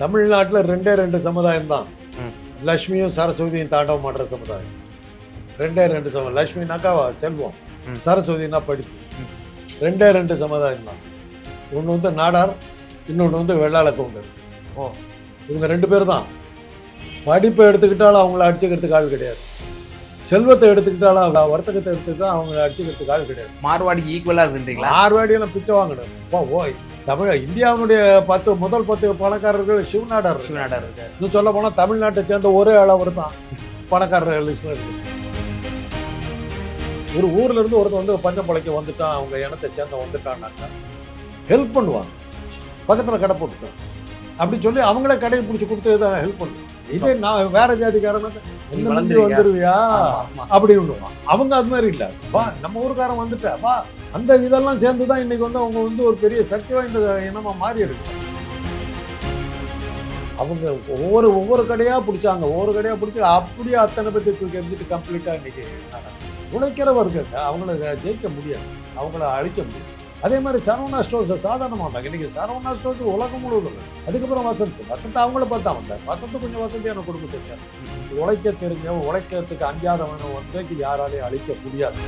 தமிழ்நாட்டில் ரெண்டே ரெண்டு சமுதாயம் தான். லக்ஷ்மியும் சரஸ்வதியும் தாண்டவம் பண்ணுற சமுதாயம். ரெண்டே ரெண்டு சமுதாயம் லக்ஷ்மினாக்கா செல்வம். சரஸ்வதினா படிப்பு. ரெண்டே ரெண்டு சமுதாயம் தான் ஒன்று வந்து நாடார் இன்னொன்று வந்து வெள்ளாள கவுண்டர். ஓ. இவங்க ரெண்டு பேர் தான் படிப்பை எடுத்துக்கிட்டாலும் அவங்கள அடிச்சுக்கிறதுக்கு ஆள் கிடையாது. செல்வத்தை எடுத்துக்கிட்டாலும் அவங்க வர்த்தகத்தை எடுத்துக்கிட்டாலும் அவங்கள அடிச்சுக்கிறதுக்கு ஆள் கிடையாது. மார்வாடிக்கு ஈக்குவலா இருக்குன்றீங்களா மார்வாடியெல்லாம் பிச்சை வாங்கணும் அப்பா, ஓய். தமிழ் இந்தியாவுடைய பத்து முதல் பத்து பணக்காரர்கள் சிவநாடார். சிவநாடார் இன்னும் சொல்ல போனால் தமிழ்நாட்டை சேர்ந்த ஒரே அளவர் தான் பணக்காரர் லிஸ்ட்ல இருக்கு. ஒரு ஊர்ல இருந்து ஒருத்தன் வந்து பஞ்சம் பழைக்க வந்துட்டான் அவங்க இனத்தை சேர்ந்த வந்துட்டான்னாக்கா ஹெல்ப் பண்ணுவாங்க. பக்கத்துல கடை போட்டுட்டான். அப்படி சொல்லி அவங்களே கடையை பிடிச்சி கொடுத்து தான் ஹெல்ப் பண்ணுவாங்க இதே நான் வேற ஜாதிக்காரன்? வந்துருவியா. அப்படின்னு அவங்க அது மாதிரி இல்ல. வா நம்ம ஊருக்காரன் வந்துட்ட. வா அந்த இதெல்லாம் சேர்ந்து தான் இன்னைக்கு வந்து அவங்க வந்து ஒரு பெரிய சக்தி வாய்ந்த இனமா மாறி இருக்கு அவங்க ஒவ்வொரு ஒவ்வொரு கடையா பிடிச்சாங்க. ஒவ்வொரு கடையா பிடிச்சி அப்படியே அத்தனை பேர்த்து தூக்கி எரிஞ்சிட்டு கம்ப்ளீட்டா இன்னைக்கு உழைக்கிறவர்கிட்ட அவங்கள ஜெயிக்க முடியாது. அவங்கள அழிக்க முடியாது. அதே மாதிரி சரவணா ஸ்டோர்ஸ் சாதாரண மாட்டாங்க இன்னைக்கு சரவணா ஸ்டோர்ஸ் உலகம் முழுவதும். அதுக்கப்புறம் வசந்த் வசந்த் அவங்கள பார்த்தா வந்தார். வசந்த் கொஞ்சம் வசதியான குடும்பத்தை சேர்ந்த உழைக்க தெரிஞ்ச உழைக்கிறதுக்கு அஞ்சாதவனை வந்து யாராலையும் அழிக்க முடியாது.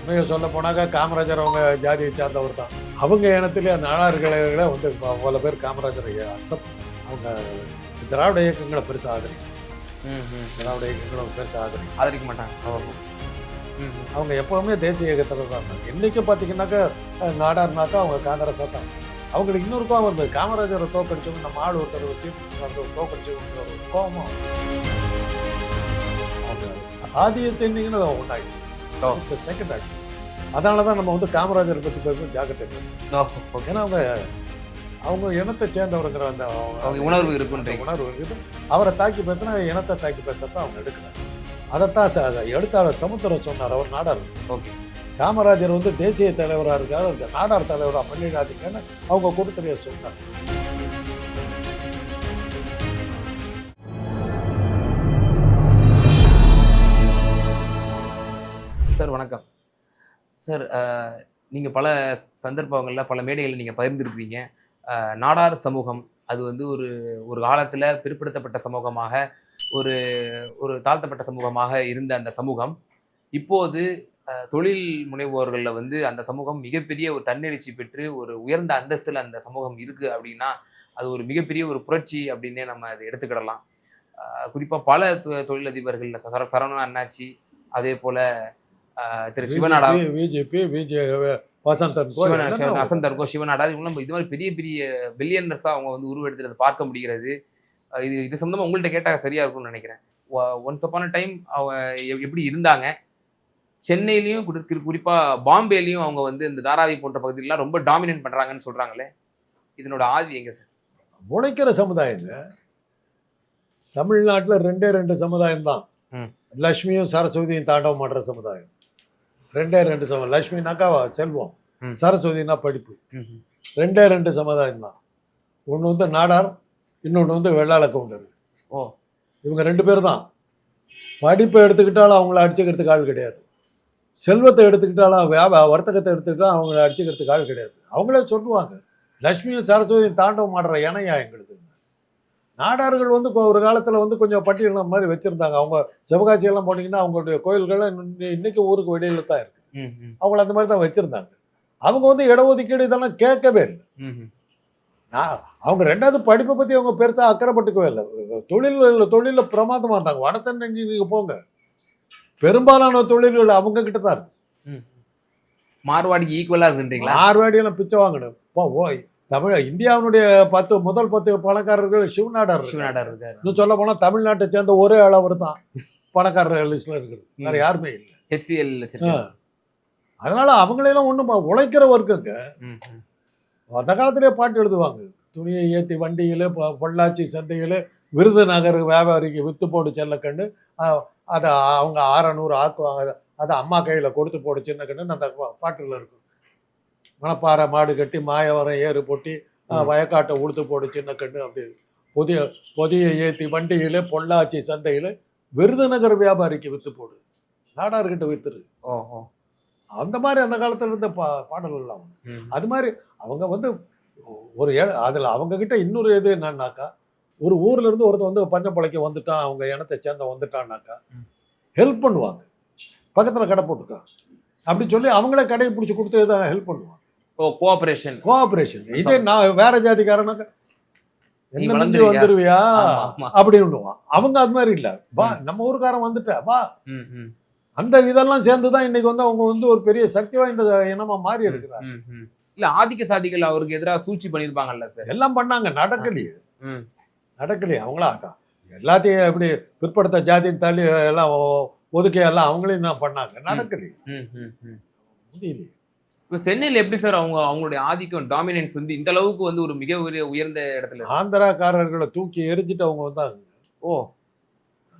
உண்மையை சொல்ல போனாக்கா காமராஜர் அவங்க ஜாதியை சார்ந்தவர் தான். அவங்க இனத்திலே நாடார்களை வந்து பல பேர் காமராஜரை அக்செப்ட் அவங்க திராவிட இயக்கங்களை பெருசாக ஆதரி ம், ம். திராவிட இயக்கங்களை பெருசாக ஆதரி ஆதரிக்க மாட்டாங்க. ம், ம். அவங்க எப்பவுமே தேசிய இயக்கத்தில் தான் இருந்தாங்க. இன்னைக்கு பார்த்தீங்கன்னாக்கா நாடார்னாக்கா அவங்க காங்கிரஸாக தான் அவங்களுக்கு இன்னொரு கோவம் இருந்தது. காமராஜரை தோக்கடிச்சவங்க நம்ம ஆள் ஒருத்தர் வச்சு வந்து தோக்கடிச்சவங்க ஒரு கோவமும் அவங்க சாதிய சென்னிங்கன்னு ஒன்றாகி ஓ. செகண்ட் ஆச்சு அதனால தான் நம்ம வந்து காமராஜரை பற்றி ஜாக்கிரதை பேசணும் ஓ, ஓகே. ஏன்னா அவங்க அவங்க இனத்தை சேர்ந்தவருங்கிற அந்த அவங்க உணர்வு இருக்குன்றீங்க. உணர்வு இருக்குது அவரை தாக்கி பேசினா இனத்தை தாக்கி பேசத்தான் அவங்க எடுக்கிறாங்க. அதைத்தான் எழுத்தாளர் சமுத்திரம் சொன்னார் அவர் நாடார். ஓகே. காமராஜர் வந்து தேசிய தலைவராக இருக்காரு இந்த நாடார் தலைவராக பண்ணிடாதீங்கன்னு அவங்க கொடுத்துறைய சொன்னார். சார் வணக்கம். சார் அஹ், நீங்க பல சந்தர்ப்பங்கள்ல பல மேடைகளில் நீங்க பகிர்ந்திருக்கிறீங்க நாடார் சமூகம் அது வந்து ஒரு ஒரு காலத்துல பிற்படுத்தப்பட்ட சமூகமாக ஒரு ஒரு தாழ்த்தப்பட்ட சமூகமாக இருந்த அந்த சமூகம் இப்போது தொழில் முனைவோர்களில் வந்து அந்த சமூகம் மிகப்பெரிய ஒரு தன்னெழுச்சி பெற்று ஒரு உயர்ந்த அந்தஸ்துல அந்த சமூகம் இருக்கு அப்படின்னா அது ஒரு மிகப்பெரிய ஒரு புரட்சி அப்படின்னே நம்ம அதை எடுத்துக்கிடலாம். அஹ், குறிப்பா பல தொழிலதிபர்கள் சர- சரவணன் அண்ணாச்சி அதே போல திரு சிவநாடா பிஜேபி பிஜே வசந்தன் கோ சிவனா- எல்லாமே சிவன் அசந்தர்கோ சிவநாடா இவங்களும் இது மாதிரி பெரிய பெரிய பில்லியனர்ஸா அவங்க வந்து உருவெடுத்துறதை பார்க்க முடிகிறது. இது இது சம்பந்தமா உங்கள்ட்ட கேட்டா சரியா இருக்கும்னு நினைக்கிறேன். ஒன்ஸ் அப்பான டைம் எ- எப்படி இருந்தாங்க? சென்னையிலயும் குறி- குறி- குறிப்பா பாம்பேலயும் அவங்க வந்து இந்த தாராவி போன்ற பகுதியிலாம் ரொம்ப டாமினேட் பண்றாங்கன்னு சொல்றாங்களே. இதனோட ஆதி எங்க சார்? உழைக்கிற சமுதாயங்க. தமிழ்நாட்டில் ரெண்டே ரெண்டு சமுதாயம் தான். லக்ஷ்மியும் சரஸ்வதியும் தாண்டவம் பண்ணுற சமுதாயம். ரெண்டே ரெண்டு சமுதாயம் லக்ஷ்மினாக்கா செல்வம். சரஸ்வதினா படிப்பு. ரெண்டே ரெண்டு சமுதாயம் தான். ஒன்று வந்து நாடார் இன்னொன்று வந்து வெள்ளாள கவுண்டர் ஓ. இவங்க ரெண்டு பேர் தான் படிப்பை எடுத்துக்கிட்டாலும் அவங்கள அடிச்சுக்கிறதுக்கு ஆள் கிடையாது. செல்வத்தை எடுத்துக்கிட்டாலும் வியாபா வர்த்தகத்தை எடுத்துக்கிட்டாலும் அவங்கள அடிச்சுக்கிறதுக்கு ஆள் கிடையாது. அவங்களே சொல்லுவாங்க லக்ஷ்மியும் சரஸ்வதியும் தாண்டவம் ஆடுற இணையா எங்களுது. நாடார்கள் வந்து ஒரு காலத்தில் வந்து கொஞ்சம் பட்டியலம் மாதிரி வச்சுருந்தாங்க. அவங்க சிவகாசி எல்லாம் போனீங்கன்னா அவங்களுடைய கோயில்கள்லாம் இன்னி- இன்னைக்கு ஊருக்கு வெளியில தான் இருக்கு. ம், ம், அவங்கள அந்த மாதிரி தான் வச்சுருந்தாங்க. அவங்க வந்து இடஒதுக்கீடு இதெல்லாம் கேட்கவே இல்லை. நான் அவங்க ரெண்டாவது படிப்பை பற்றி அவங்க பெருசாக அக்கறைப்பட்டுக்கவே இல்லை. தொழில் தொழிலில் பிரமாதமாக இருந்தாங்க. வட சென்னை நீங்கள் போங்க. பெரும்பாலான தொழில்கள் அவங்க கிட்ட தான் இருக்கு. மார்வாடிக்கு ஈக்குவலா இருக்குன்றீங்களா? மார்வாடியெல்லாம் பிச்சை வாங்கணும். போ ஓய் தமிழ் இந்தியாவினுடைய பத்து முதல் பத்து பணக்காரர்கள் சிவநாடார். சிவநாடார் இருக்காரு. இன்னும் சொல்ல போனால் தமிழ்நாட்டை சேர்ந்த ஒரே அளவர் தான் பணக்காரர் லிஸ்ட்ல இருக்குது. வேற. யாருமே இல்லை. ஹெச்சிஎல் அதனால அவங்களெல்லாம் ஒன்றும் உழைக்கிற ஒர்க்குங்க ம், ம். அந்த காலத்திலே பாட்டு எழுதுவாங்க. துணியை ஏற்றி வண்டியில் பொள்ளாச்சி சந்தையில் விருதுநகர் வியாபாரிக்கு வித்து போடு செல்லக்கண்டு அஹ், அதை அவங்க ஆறநூறு ஆக்குவாங்க அதை- அம்மா கையில் கொடுத்து போடு சின்ன கண்டுன்னு அந்த பாட்டுல இருக்கும். மணப்பாறை மாடு கட்டி மாயவரம் ஏறு பொட்டி. வயக்காட்டை உடுத்து போடு சின்ன கண்டு அப்படி புதிய பொதியை ஏற்றி வண்டியில் பொள்ளாச்சி சந்தையில் விருதுநகர் வியாபாரிக்கு வித்து போடு. நாடார்கிட்ட வித்துரு. ஓ அந்த மாதிரி அந்த காலத்துல இருந்த பா பாடல்கள்லாம். அது மாதிரி அவங்க வந்து ஒரு ஏ- அதுல அவங்க கிட்ட இன்னொரு இது என்னன்னாக்கா ஒரு ஊர்ல இருந்து ஒருத்தன் வந்து பஞ்சம் பிழைக்க வந்துட்டான் அவங்க இனத்தை சேர்ந்த வந்துட்டான்னாக்கா ஹெல்ப் பண்ணுவாங்க. பக்கத்துல கடை போட்டுக்கா அப்படி சொல்லி அவங்களே கடையை பிடிச்சி கொடுத்து தான் ஹெல்ப் பண்ணுவாங்க. ஓ கோஆபரேஷன் கோஆபரேஷன் இதே நான் வேற ஜாதிக்காரனாக்கா என்ன? வந்துருவியா. அப்படின்னுவான் அவங்க அது மாதிரி இல்ல. வா நம்ம ஊருக்காரன் வந்துட்ட வா. அந்த இதெல்லாம் சேர்ந்து தான் இன்னைக்கு வந்து அவங்க வந்து ஒரு பெரிய சக்தி வாய்ந்த இனமா மாறி இருக்கிறாங்க. இல்ல ஆதிக்க சாதிகள் அவருக்கு எதிராக சூழ்ச்சி பண்ணிருப்பாங்கல்ல சார் எல்லாம் பண்ணாங்க நடக்கலையே ம். நடக்கலையே அவங்களா எல்லாத்தையும் எப்படி பிற்படுத்த ஜாதின்னு தள்ளி எல்லாம் ஒதுக்கி எல்லாம் அவங்களையும் தான் பண்ணாங்க நடக்கலையே ம், ம், ம். முடியலையே இப்ப சென்னையில எப்படி சார் அவங்க அவங்களுடைய ஆதிக்கம் டாமினன்ஸ் வந்து இந்த அளவுக்கு வந்து ஒரு மிக உயர் உயர்ந்த இடத்துல? ஆந்திராக்காரர்களை தூக்கி எரிஞ்சிட்டு அவங்க வந்தாங்க ஓ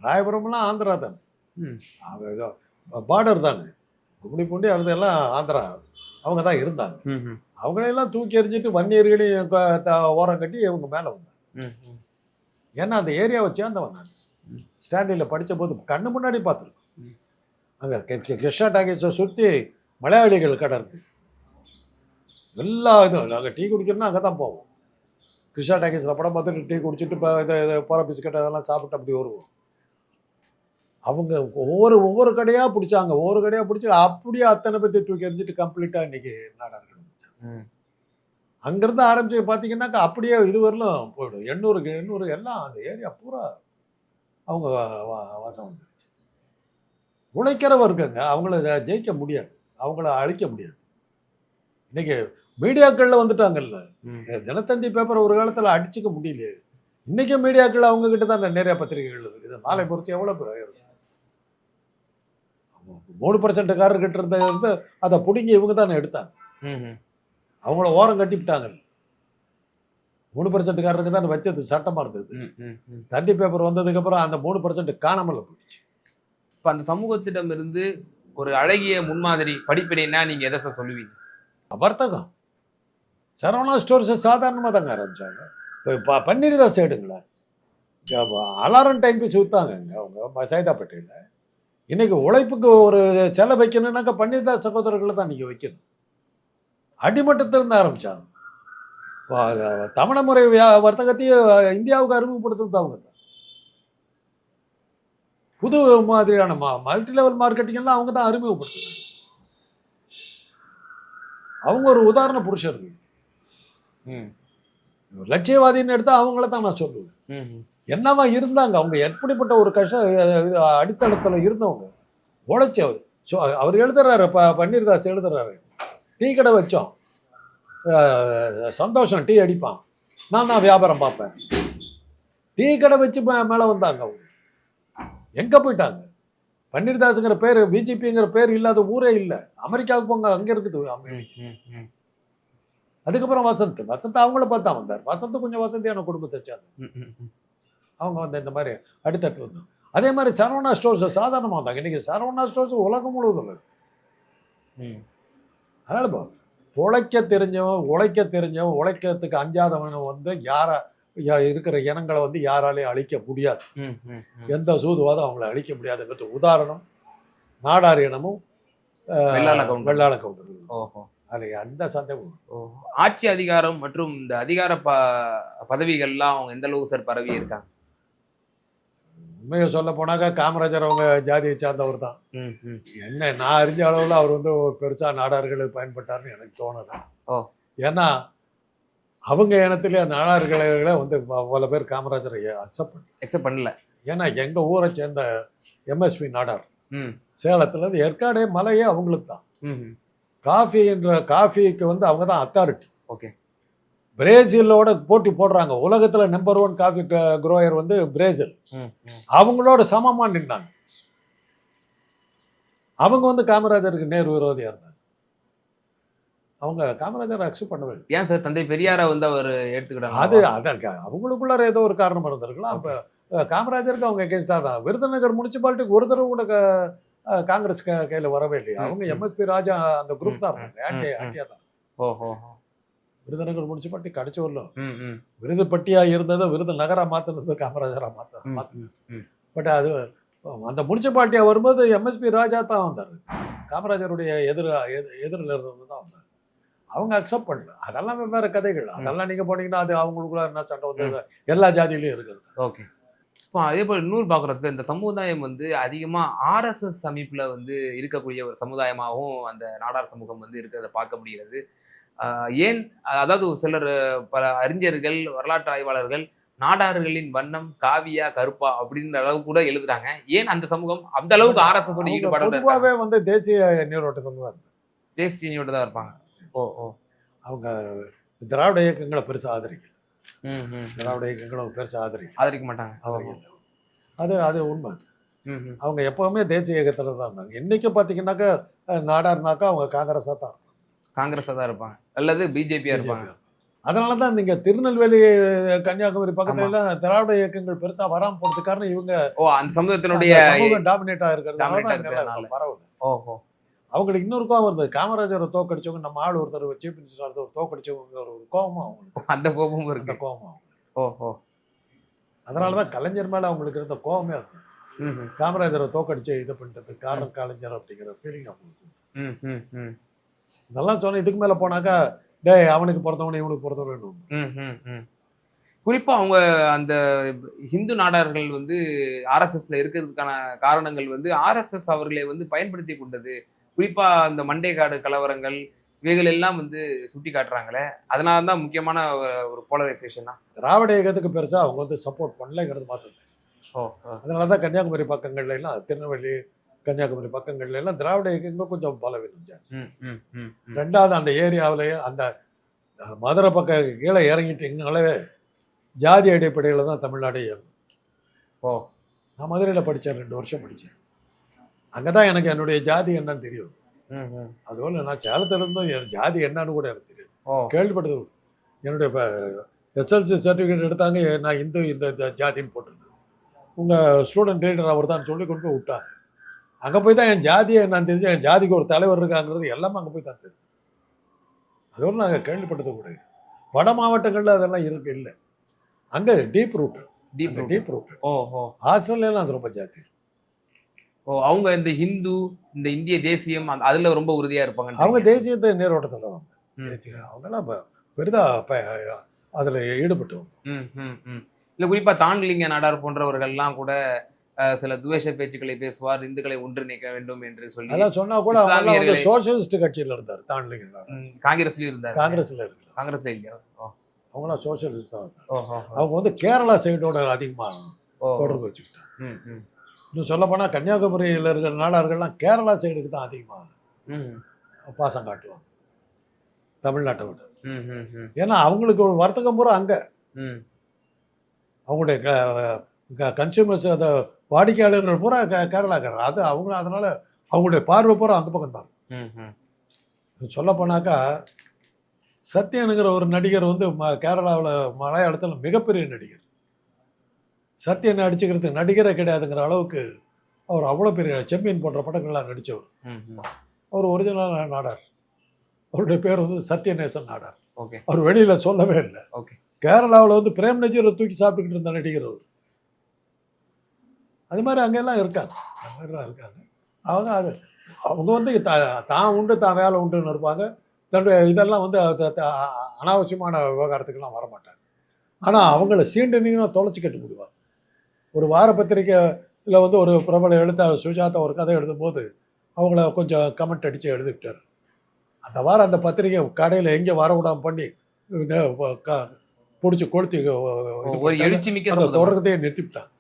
ராயபுரம்லாம் ஆந்திரா தானே ம். அது பார்டர் தானே. கும்மிடிப்பூண்டி அதெல்லாம் ஆந்திரா. அவங்க தான் இருந்தாங்க. அவங்களையெல்லாம் தூக்கி எறிஞ்சிட்டு வன்னியர்களையும் ஓரம் கட்டி இவங்க மேலே வந்தாங்க. ஏன்னா அந்த ஏரியாவை சேர்ந்தவன் நான். ஸ்டாண்டில் படித்த போது கண்ணு முன்னாடி பார்த்துருக்கோம். அங்கே கிருஷ்ணா டாக்கீஸை சுற்றி மலையாளிகள் கடை இருக்கு எல்லா இதுவும் நாங்கள் டீ குடிக்கணும்னா அங்கே தான் போவோம். கிருஷ்ணா டாக்கீஸில் படம் பார்த்துட்டு டீ குடிச்சிட்டு இப்போ இதை போகிற பிஸ்கட் அதெல்லாம் சாப்பிட்டு அப்படி வருவோம். அவங்க ஒவ்வொரு ஒவ்வொரு கடையாக பிடிச்சாங்க. ஒவ்வொரு கடையாக பிடிச்சி அப்படியே அத்தனை பற்றி தூக்கி எறிஞ்சிட்டு கம்ப்ளீட்டாக இன்னைக்கு நாடார்கள். அங்கிருந்து ஆரம்பிச்சு பார்த்தீங்கன்னாக்கா அப்படியே இதுவரையிலும் போயிடும். எண்ணூறு எண்ணூறு எல்லாம் அந்த ஏரியா பூரா அவங்க வசம் வந்துருச்சு. உழைக்கிற வர்க்கங்க அவங்கள ஜெயிக்க முடியாது. அவங்கள அழிக்க முடியாது. இன்னைக்கு மீடியாக்கள்ல வந்துட்டாங்கல்ல. தினத்தந்தி பேப்பர் ஒரு காலத்துல அடிச்சுக்க முடியல இன்னைக்கு மீடியாக்கள் அவங்க கிட்ட தான் நிறைய பத்திரிகைகள் இருக்குது மாலை பொறுத்து எவ்வளவு பேர்? மூணு பர்சன்ட் கிட்ட இருந்த இருந்து அதை பிடுங்கி இவங்க தானே எடுத்தாங்க. அவங்கள ஓரம் கட்டிவிட்டாங்க. மூணு பர்சன்ட்காரருக்கு தான் வச்சது சட்டமா இருந்தது. தந்தி பேப்பர் வந்ததுக்கு அப்புறம் அந்த மூணு பர்சன்ட் காணாமல் போயிடுச்சு. இப்ப அந்த சமூகத்திடம் இருந்து ஒரு அழகிய முன்மாதிரி படிப்பினைனா நீங்க எதை சார் சொல்லுவீங்க? வர்த்தகம். சரவணா ஸ்டோர்ஸ் சாதாரணமாக தாங்க ஆரம்பிச்சாங்க. இப்போ பன்னீர்தாஸ் எடுங்களேன் அலாரம் டைம் விற்றாங்க இங்கே அவங்க சைதாப்பேட்டையில். இன்னைக்கு உழைப்புக்கு ஒரு செலை வைக்கணும்னாக்கா பன்னீர்தாஸ் சகோதரர்களை தான் நீங்கள் வைக்கணும். அடிமட்டத்திலிருந்து அது தமிழ முறை வர்த்தகத்தையும் இந்தியாவுக்கு அறிமுகப்படுத்துறது அவங்க தான் புது மாதிரியான மல்டி லெவல் மார்க்கெட்டிங் எல்லாம் அவங்க தான் அறிமுகப்படுத்துறாங்க அவங்க ஒரு உதாரண புருஷர்கள். ம், லட்சியவாதின்னு எடுத்தா அவங்கள தான் நான் சொல்லுவேன். என்னவா இருந்தாங்க? அவங்க எப்படிப்பட்ட ஒரு கஷ்ட அடித்தளத்தில் இருந்தவங்க? உழைச்சவர் ஸோ அவர் எழுதுறாரு ப பன்னீர்தாஸ் எழுதுறாரு. டீ கடை வச்சோம். சந்தோஷம் டீ அடிப்பான். நான் தான் வியாபாரம் பார்ப்பேன். டீ கடை வச்சு மேலே வந்தாங்க அவங்க. எங்கே போயிட்டாங்க? பன்னீர்தாஸுங்கிற பேர் பிஜேபிங்கிற பேர் இல்லாத ஊரே இல்லை. அமெரிக்காவுக்கு போங்க அங்கே இருக்குது அதுக்கப்புறம் வசந்த். வசந்த் அவங்கள பார்த்தா வந்தார். வசந்த் கொஞ்சம் வசந்தியான குடும்பத்தை சேர்ந்த. அவங்க வந்து இந்த மாதிரி அடித்தட்டு வந்தாங்க அதே மாதிரி சரவணா ஸ்டோர்ஸ் சாதாரணமாக வந்தாங்க இன்னைக்கு சரவணா ஸ்டோர்ஸ் உலகம் முழுவதும் இருக்கு. ம். அதனால இப்போ உழைக்க தெரிஞ்சவன் உழைக்க தெரிஞ்சவன் உழைக்கிறதுக்கு அஞ்சாதவன் வந்து யாரை இருக்கிற இனங்களை வந்து யாராலையும் அழிக்க முடியாது. எந்த சூதுவாதம் அவங்கள அழிக்க முடியாதுங்கிறது உதாரணம் நாடார் இனமும் வெள்ளாள கவுண்டர். ஓஹோ. அது அந்த சந்தேகம். ஆட்சி அதிகாரம் மற்றும் இந்த அதிகார ப பதவிகள்லாம் அவங்க எந்த அளவுக்கு சார் பரவி இருக்காங்க உண்மையை சொல்ல போனாக்கா காமராஜர் அவங்க ஜாதியை சார்ந்தவர் தான். என்ன நான் அறிஞ்ச அளவில் அவர் வந்து ஒரு பெருசா நாடார்களுக்கு பயன்பட்டார்னு எனக்கு தோணலை. ஓ. ஏன்னா அவங்க இனத்திலே நாடார்களை வந்து பல பேர் காமராஜரை அக்செப்ட் பண்ணல. அக்செப்ட் பண்ணல. ஏன்னா எங்க ஊரை சேர்ந்த எம்எஸ்பி நாடார். ம், சேலத்துல இருந்து ஏற்காடே மலையே அவங்களுக்கு தான். காஃபி என்ற காஃபிக்கு வந்து அவங்க தான் அத்தாரிட்டி ஓகே. பிரேசிலோட போட்டி போடுறாங்க. உலகத்துல நம்பர் ஒன் காஃபி குரோயர் வந்து பிரேசில். அவங்களோட சமமா நின்னாங்க. அவங்க வந்து காமராஜருக்கு நேர் விரோதியா இருந்தாங்க. அவங்க காமராஜர் அக்செப்ட் பண்ணவே ஏன் சார்? தந்தை பெரியாரை வந்து அவர் எடுத்துக்கிட்டாங்க அது அதான் அவங்களுக்குள்ளார ஏதோ ஒரு காரணம் இருந்திருக்கலாம். அப்ப காமராஜருக்கு அவங்க எகேன்ஸ்டா தான். விருதுநகர் முனிசிபாலிட்டிக்கு ஒரு தடவை கூட காங்கிரஸ் கையில வரவே இல்லையா? அவங்க. எம்எஸ்பி ராஜா அந்த குரூப் தான் இருந்தாங்க. ஆன்டியா தான். ஓஹோ. விருதுநகர் முனிசிபாலிட்டி கடைசி வரலும் ம் விருதுப்பட்டியா இருந்ததை விருது நகரா மாத்தினது காமராஜரா மாத்த ம், மாத்தினது ம். பட் அது அந்த முனிசிபாலிட்டியா வரும்போது எம்எஸ்பி ராஜா தான் வந்தார். காமராஜருடைய எதிர எதிரில் இருந்தவங்க தான் வந்தார். அவங்க அக்செப்ட் பண்ணல. அதெல்லாம் வெவ்வேறு கதைகள். அதெல்லாம் நீங்க போனீங்கன்னா அது அவங்களுக்குள்ள என்ன சண்டை வந்து எல்லா ஜாதியிலையும் இருக்குது. ஓகே. இப்போ அதே போல் இன்னொரு பார்க்குறோம் சார் இந்த சமுதாயம் வந்து அதிகமாக ஆர்எஸ்எஸ் அமைப்பில் வந்து இருக்கக்கூடிய ஒரு சமுதாயமாகவும் அந்த நாடார் சமூகம் வந்து இருக்கிறத பார்க்க முடிகிறது. ஏன் அதாவது ஒரு சிலர் பல அறிஞர்கள் வரலாற்று ஆய்வாளர்கள் நாடார்களின் வண்ணம் காவியா கருப்பா அப்படின்ற அளவு கூட எழுதுறாங்க. ஏன் அந்த சமூகம் அந்த அளவுக்கு ஆர்எஸ்எஸ் ஈடுபாடு வந்து தேசிய நீரோட்டத்தில் தான் இருக்கு. தேசியோட தான் இருப்பாங்க. ஓ ஓ. அவங்க திராவிட இயக்கங்களை பெருசா ஆதரிக்கல. திராவிட இயக்கங்களை பெருசா ஆதரிக்கல. ஆதரிக்க மாட்டாங்க. ஆதரிக்கல அது அது உண்மை. அவங்க எப்பவுமே தேசிய இயக்கத்துல தான் இருந்தாங்க. இன்னைக்கு பார்த்தீங்கன்னாக்கா நாடார்னாக்கா அவங்க காங்கிரஸாக தான் காங்கிரஸாக தான் இருப்பாங்க. அல்லது பிஜேபியா இருப்பாங்க. அதனால தான் நீங்க திருநெல்வேலி கன்னியாகுமரி பக்கத்துல எல்லாம் திராவிட இயக்கங்கள் பெருசா வராம போறதுக்கு காரணம் இவங்க ஓ அந்த சமூகத்தினுடைய தான் இங்கெல்லாம் இருக்கிறதுனால. பரவுது ஓஹோ. அவங்களுக்கு இன்னொரு கோவம் இருந்தது காமராஜரை தோக்கடிச்சவங்க நம்ம ஆள் ஒருத்தர் சீஃப் மினிஸ்டர் ஒரு தோக்கடிச்சவங்க ஒரு கோவமா அவங்களுக்கு. அந்த கோபமும் இருக்கு. கோவமா ஓஹோ. அதனாலதான் கலைஞர் மேல அவங்களுக்கு இருந்த கோவமே அது. காமராஜரை தோக்கடிச்சு இது பண்ணிட்டது காரணம் கலைஞர் அப்படிங்கிற ஃபீலிங் அவங்களுக்கு. இதெல்லாம் சொன்ன இதுக்கு மேல போனாக்கா டேய் அவனுக்கு பிறந்தவனே இவனுக்கு பிறந்தவனு ம், ம், ம். குறிப்பா அவங்க அந்த ஹிந்து நாடார்கள் வந்து ஆர்எஸ்எஸ்ல இருக்கிறதுக்கான காரணங்கள் வந்து ஆர்எஸ்எஸ் அவர்களை வந்து பயன்படுத்தி கொண்டது. குறிப்பா அந்த மண்டேகாடு கலவரங்கள் இவைகள் எல்லாம் வந்து சுட்டி காட்டுறாங்களே. அதனால தான் முக்கியமான ஒரு- போலரைசேஷனா திராவிட இயக்கத்துக்கு பெருசா அவங்க வந்து சப்போர்ட் பண்ணலைங்கிறது ஓ. அதனால தான் கன்னியாகுமரி பக்கங்கள்ல எல்லாம் திருநெல்வேலி கன்னியாகுமரி பக்கங்கள்ல எல்லாம் திராவிட இயக்கங்கள் கொஞ்சம் பலவீனம் ஜாஸ்தி. ரெண்டாவது அந்த ஏரியாவிலேயே அந்த மதுரை பக்கம் கீழே இறங்கிட்டீங்கனாலே ஜாதி அடிப்படையில் தான் தமிழ்நாடு இயங்கும். ஓ. நான் மதுரையில் படித்தேன் ரெண்டு வருஷம் படித்தேன் அங்கே தான் எனக்கு என்னுடைய ஜாதி என்னன்னு தெரியும். அதுபோல் நான் சேலத்துல இருந்தும் என் ஜாதி என்னன்னு கூட எனக்கு தெரியும் கேள்விப்பட்டது. என்னுடைய இப்போ எஸ்எல்சி சர்டிஃபிகேட் எடுத்தாங்க நான் இந்து இந்த ஜாதின்னு போட்டிருந்தது. உங்கள் ஸ்டூடெண்ட் லீடர் அவர் தான் சொல்லி கொண்டு போய் விட்டாங்க. அங்கே போய் தான் என் ஜாதியை நான் தெரிஞ்சு என் ஜாதிக்கு ஒரு தலைவர் இருக்காங்கிறது எல்லாமே அங்கே போய் தான் தெரியும். அதோடு நாங்கள் கேள்விப்பட்டது கூட. வட மாவட்டங்களில் அதெல்லாம் இருக்கு இல்லை. அங்கே deep root deep. Deep root ஓ ஓ ஆஸ்திரேலியாலாம் அது ரொம்ப ஜாதி ஓ அவங்க இந்த ஹிந்து இந்த இந்திய தேசியம் அதுல ரொம்ப உறுதியா இருப்பாங்க அவங்க தேசியத்தை நீரோட்டத்தில். தேசிய அவங்கெல்லாம் பெரிதாக அதில் ம். இல்ல குறிப்பா தான்லிங்க நாடார் போன்றவர்கள்லாம் கூட சில துவேஷ பேச்சுக்களை பேசுவார் இந்துக்களை ஒன்றிணைக்க வேண்டும் என்று சொல்லி அதெல்லாம் சொன்னா கூட சோசியலிஸ்ட் கட்சியில் இருந்தார் ம், காங்கிரஸ்லயும் இருந்தார். காங்கிரஸ்ல இருக்கு காங்கிரஸ் இல்லையா? அவங்களாம் சோசியலிஸ்ட் தான். அவங்க வந்து கேரளா சைடோட அதிகமா ஓ. தொடர்பு வச்சுக்கிட்டாங்க. இன்னும் சொல்ல போனா கன்னியாகுமரியில் இருக்கிற நாடார்கள்லாம் கேரளா சைடுக்கு தான் அதிகமா ம், பாசம் காட்டுவாங்க. தமிழ்நாட்டை விட. ஏன்னா அவங்களுக்கு ஒரு வர்த்தகம் பூரா அங்க. ம். அவங்களுடைய கன்சியூமர்ஸ் அந்த வாடிக்கையாளர்கள் பூரா கே- கேரளாக்காரர். அது அவங்க அதனால அவங்களுடைய பார்வை பூரா அந்த பக்கம் தான். சொல்ல போனாக்கா சத்யனுங்கிற ஒரு நடிகர் வந்து ம கேரளாவில் மலையாளத்தில் மிகப்பெரிய நடிகர். சத்யனை அடிச்சுக்கிறதுக்கு நடிகரே கிடையாதுங்கிற அளவுக்கு அவர் அவ்வளோ பெரிய செம்பியன் போன்ற படங்கள்லாம் நடித்தவர். அவர் ஒரிஜினலான நாடார். அவருடைய பேர் வந்து சத்யநேசன் நாடார். ஓகே. அவர் வெளியில் சொல்லவே இல்லை. ஓகே. கேரளாவில் வந்து பிரேம் நஜீரை தூக்கி சாப்பிட்டுக்கிட்டு இருந்த நடிகர் அவர். அது மாதிரி அங்கெல்லாம் இருக்காங்க. அது மாதிரிலாம் இருக்காங்க. அவங்க அது அவங்க வந்து த தான் உண்டு தான் வேலை உண்டுன்னு இருப்பாங்க. தன்னுடைய இதெல்லாம் வந்து அனாவசியமான விவகாரத்துக்கெல்லாம் வரமாட்டாங்க. ஆனால் அவங்கள சீண்டுனீங்கன்னா தொலைச்சி கட்டு முடிவாங்க ஒரு வார பத்திரிக்கையில் வந்து ஒரு பிரபல எழுத்தாளர் சுஜாதா ஒரு கதை எழுதும்போது அவங்கள கொஞ்சம் கமெண்ட் அடித்து எழுதிவிட்டார். அந்த வாரம் அந்த பத்திரிக்கை கடையில் எங்கே வர விடாம பண்ணி பிடிச்சி கொளுத்தி இது ஒரு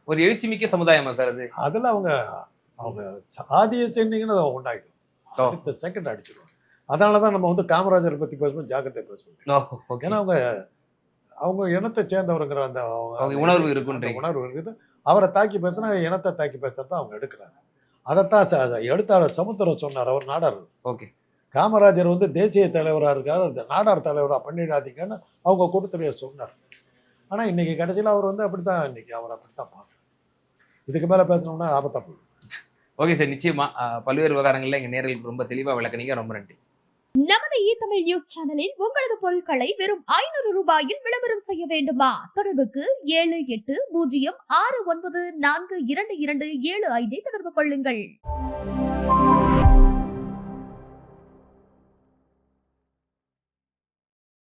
ஒரு எழுச்சி மிக்க சமுதாயமா சார் அது? அதில் அவங்க அவங்க சாதியை சென்னீங்கன்னு அதை ஓ. அடுத்த செகண்ட் அடிச்சிடுவாங்க அதனால தான் நம்ம வந்து காமராஜரை பற்றி பேசும்போது ஜாக்கிரதை பேசணும் ஓகே ஏன்னா அவங்க அவங்க இனத்தை சேர்ந்தவருங்கிற அந்த அவங்க உணர்வு இருக்குன்றீங்க. அந்த உணர்வு இருக்குது. அவரை தாக்கி பேசுனா இனத்தை தாக்கி பேசுறத அவங்க எடுக்கிறாங்க. அதைத்தான் எழுத்தாளர் சமுத்திரம் சொன்னார். அவர் நாடார். ஓகே. காமராஜர் வந்து தேசிய தலைவராக இருக்காரு. நாடார் தலைவராக பண்ணிடாதீங்கன்னு அவங்க கூட்டத்திலேயே சொன்னார். ஆனால் இன்னைக்கு கடைசியில் அவர் வந்து அப்படித்தான் இன்னைக்கு அவர் அப்படித்தான் பார்க்குறாரு இதுக்கு மேலே பேசணும்னா ஆபத்தா போயிடும் ஓகே சார் நிச்சயமா. பல்வேறு விவகாரங்கள்ல எங்க நேர்களுக்கு ரொம்ப தெளிவா விளக்குனீங்க. ரொம்ப நன்றி. நமது இ தமிழ் நியூஸ் சேனலில் உங்களது பொருட்களை வெறும் ஐநூறு ரூபாயில் விளம்பரம் செய்ய வேண்டுமா? தொடர்புக்கு ஏழு எட்டு பூஜ்ஜியம் ஆறு ஒன்பது நான்கு இரண்டு இரண்டு ஏழு ஐந்தை தொடர்பு கொள்ளுங்கள்.